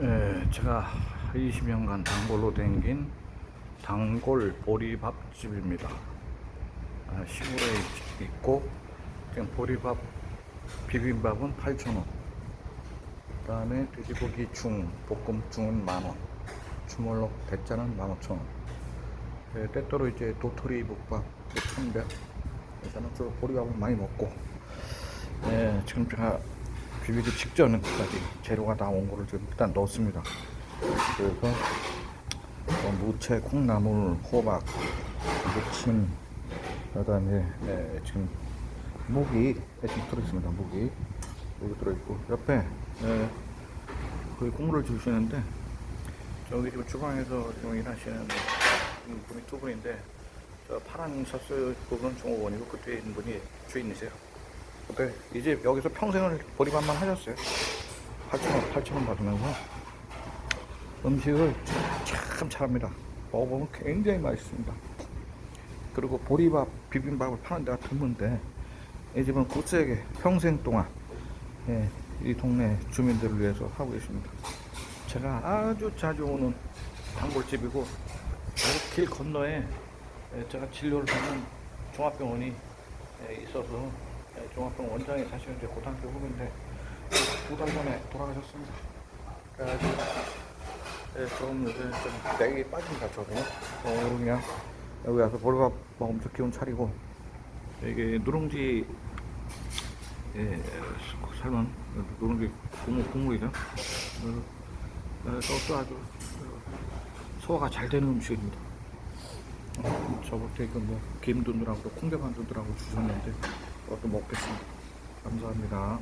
예, 제가 20년간 단골로 댕긴 단골 보리밥집입니다. 아, 시골에 있- 있고 지금 보리밥 비빔밥은 8,000원. 그 다음에 돼지고기 중 볶음 중은 만원. 주물럭 대짜는 15,000원. 예, 때때로 이제 도토리 묵밥 1,100. 저는 주로 보리밥을 많이 먹고 예, 지금 제가 비비기 직전까지 재료가 다 온 거를 지금 일단 넣었습니다. 그래서 뭐 무채, 콩나물, 호박, 무침, 그다음에 예, 지금 무기 지금 들어있습니다. 무기 여기 들어있고 옆에 예, 거기 국물을 주시는데 저기 지금 주방에서 지금 일하시는 분이 두 분인데 저 파란 셔츠 그분은 종업원이고 그 뒤에 있는 분이 주인이세요. 근데 이제 여기서 평생을 보리밥만 하셨어요. 8,000원, 8,000원 받으면서 음식을 참 잘합니다. 먹어보면 굉장히 맛있습니다. 그리고 보리밥, 비빔밥을 파는 데가 드문데 이 집은 굳세게 평생 동안 예, 이 동네 주민들을 위해서 하고 계십니다. 제가 아주 자주 오는 단골집이고 바로 길 건너에 예, 제가 진료를 받는 종합병원이 예, 있어서 예, 종합병원 원장이 사실은 이제 고등학교 후배인데 두 달 전에 돌아가셨습니다. 그래가지고 예, 좀 요새 좀 맥이 빠집니다 저도 어, 오늘 그냥 여기 와서 보리밥 먹으면서 기운 차리고. 이게 누룽지 예, 삶은 누룽지 국물, 국물이죠? 그래서 어, 소스 아주 어, 소화가 잘 되는 음식입니다. 어, 저부터 이거 뭐 김 두느라고 콩대반 두느라고 주셨는데 그것도 먹겠습니다. 감사합니다